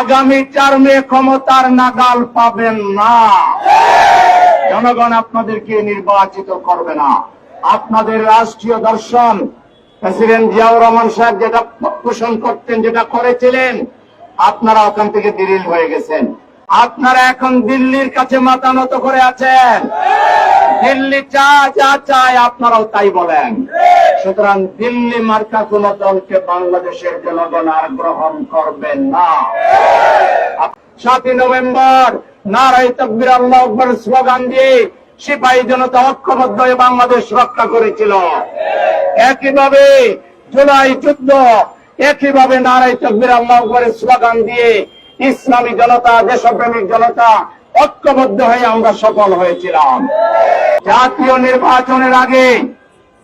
আগামী টার্মে ক্ষমতার নাগাল পাবেন না। জনগণ আপনাদেরকে নির্বাচিত করবে না। আপনাদের রাষ্ট্রীয় দর্শন, প্রেসিডেন্ট জিয়াউর রহমান সাহেব যেটা পোষণ করতেন, যেটা করেছিলেন, আপনারা ওখান থেকে দিলিল হয়ে গেছেন। আপনারা এখন দিল্লির কাছে মাথা নত করে আছেন। দিল্লি চা যা চায় আপনারাও তাই বলেন। সুতরাং দিল্লি মার্কা কোন দলকে বাংলাদেশের জনগণ আর গ্রহণ করবেন না। সাতই নভেম্বর, নারায় তকবির আল্লাহ স্লোগান দিয়ে সিপাহী জনতা ঐক্যবদ্ধ হয়ে বাংলাদেশ রক্ষা করেছিল। একইভাবে জুলাই যুদ্ধ, একইভাবে নারায় তকবির আল্লাহ স্লোগান দিয়ে ইসলামী জনতা, দেশপ্রেমিক জনতা ঐক্যবদ্ধ হয়ে আমরা সফল হয়েছিলাম। জাতীয় নির্বাচনের আগে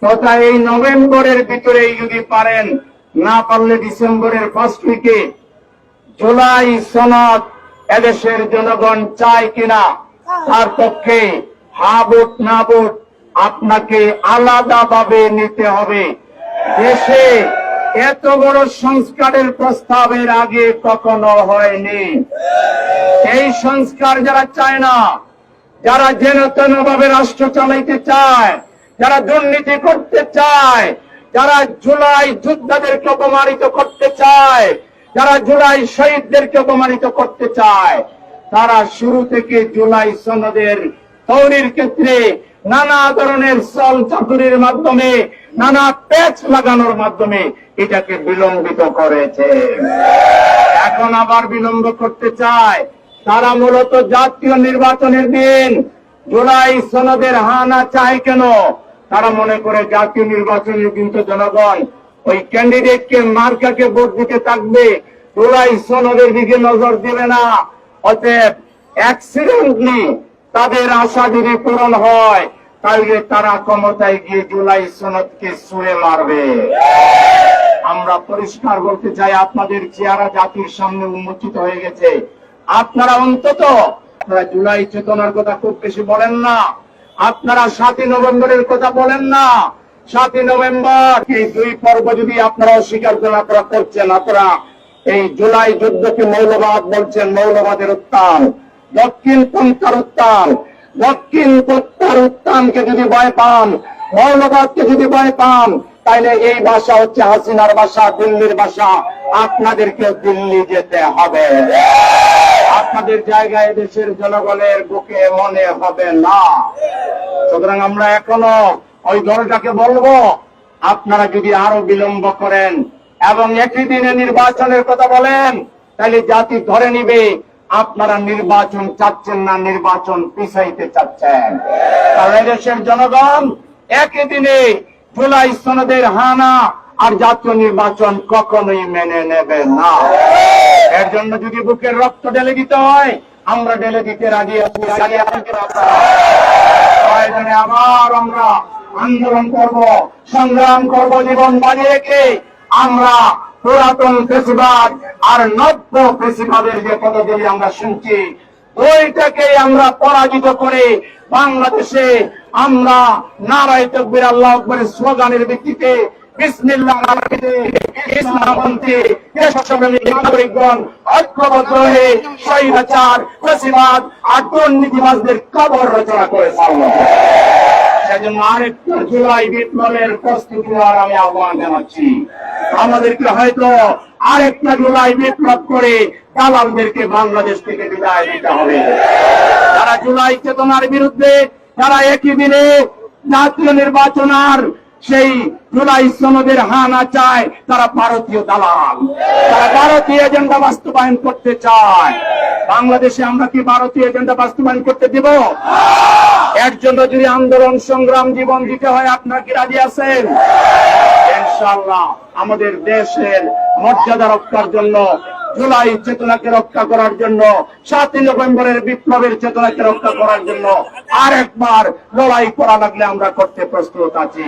তথা এই নভেম্বরের ভিতরে যদি পারেন, না পারলে ডিসেম্বরের ফার্স্ট উইকে জুলাই সনদ এদেশের জনগণ চায় কিনা, তার পক্ষে হা ভোট, না ভোট আপনাকে আলাদাভাবে নিতে হবে। দেশে এত বড় সংস্কারের প্রস্তাবের আগে কখনো হয়নি। এই সংস্কার যারা চায় না, যারা যেন তেন ভাবে রাষ্ট্র চালাইতে চায়, যারা দুর্নীতি করতে চায়, যারা জুলাই যোদ্ধাদেরকে অপমানিত করতে চায়, যারা জুলাই শহীদদেরকে অপমানিত করতে চায়, তারা শুরু থেকে জুলাই সনদের তৈরির ক্ষেত্রে নানা ধরনের সল চাতুরির মাধ্যমে, নানা প্যাচ লাগানোর মাধ্যমে এটাকে বিলম্বিত করেছে। এখন আবার বিলম্ব করতে চায়। তারা মূলত জাতীয় নির্বাচনের দিন। জুলাই সনদের হানা চায় কেন? তারা মনে করে জাতীয় নির্বাচনের দিন তো জনগণ ওই ক্যান্ডিডেটকে, মার্কাকে ভোট দিতে থাকবে। জুলাই সনদের দিকে নজর দেবে না। অতএব অ্যাক্সিডেন্টলি তাদের আশা যদি পূরণ হয়, তাহলে তারা ক্ষমতায় গিয়ে জুলাই সনদকে ছুঁড়ে মারবে। আমরা পরিষ্কার বলতে চাই, আপনাদের চেহারা জাতির সামনে উন্মোচিত হয়ে গেছে। আপনারা অন্তত, আপনারা জুলাই চেতনার কথা খুব বেশি বলেন না। আপনারা সাতই নভেম্বরের কথা বলেন না। সাতই নভেম্বর, এই দুই পর্ব যদি আপনারা অস্বীকার করেন আপনারা করছেন, আপনারা এই জুলাই যুদ্ধকে মৌলবাদ বলছেন, মৌলবাদের উত্থান দক্ষিণ পন্থার উত্থান দক্ষিণ পন্থার উত্থানকে যদি ভয় পান, মৌলবাদকে যদি ভয় পান তাইলে এই ভাষা হচ্ছে হাসিনার ভাষা, দিল্লির ভাষা। আপনাদেরকে দিল্লি যেতে হবে। আপনাদের জায়গায় দেশের জনগণের বুকে মনে হবে না। সুতরাং আমরা এখনও ওই দলটাকে বলব, আপনারা যদি আরও বিলম্ব করেন এবং একই দিনে নির্বাচনের কথা বলেন তাহলে জাতি ধরে নিবে, আপনারা নির্বাচন চাচ্ছেন না, নির্বাচন পিছাইতে চাচ্ছেন। কারণ দেশের জনগণ একই দিনে জুলাই সনদের হানা আর জাতীয় নির্বাচন কখনোই মেনে নেবে না। এর জন্য যদি বুকের রক্ত ঢেলে দিতে হয়, আমরা ঢেলে দিতে রাজি আছি আবার আমরা আন্দোলন করব, সংগ্রাম করব, জীবন বাজি রেখে আমরা পুরাতন ফেসিবাদ আর নব্য ফেসিবাদের যে পদগুলি আমরা শুনছি ওইটাকে আমরা পরাজিত করে বাংলাদেশে আমরা নারায় তকবির আল্লাহ আকবরের স্লোগানের ভিত্তিতে জুলাই আহ্বান জানাচ্ছি। আমাদেরকে হয়তো আরেকটা জুলাই বিপ্লব করে দালালদেরকে বাংলাদেশ থেকে বিদায় দিতে হবে। যারা জুলাই চেতনার বিরুদ্ধে যারা একই দিনে জাতীয় নির্বাচন আর সেই জুলাই সনদের হানা চায়, তারা ভারতীয় দালাল। তারা ভারতীয় এজেন্ডা বাস্তবায়ন করতে চায়। বাংলাদেশে আমরা কি ভারতীয় এজেন্ডা বাস্তবায়ন করতে দিব? এর জন্য যদি আন্দোলন সংগ্রাম জীবন দিতে হয়, আপনার কি রাজি আছেন? ইনশাআল্লাহ, আমাদের দেশের মর্যাদা রক্ষার জন্য জুলাই চেতনাকে রক্ষা করার জন্য, সাতই নভেম্বরের বিপ্লবের চেতনাকে রক্ষা করার জন্য আরেকবার লড়াই করা লাগলে আমরা করতে প্রস্তুত আছি।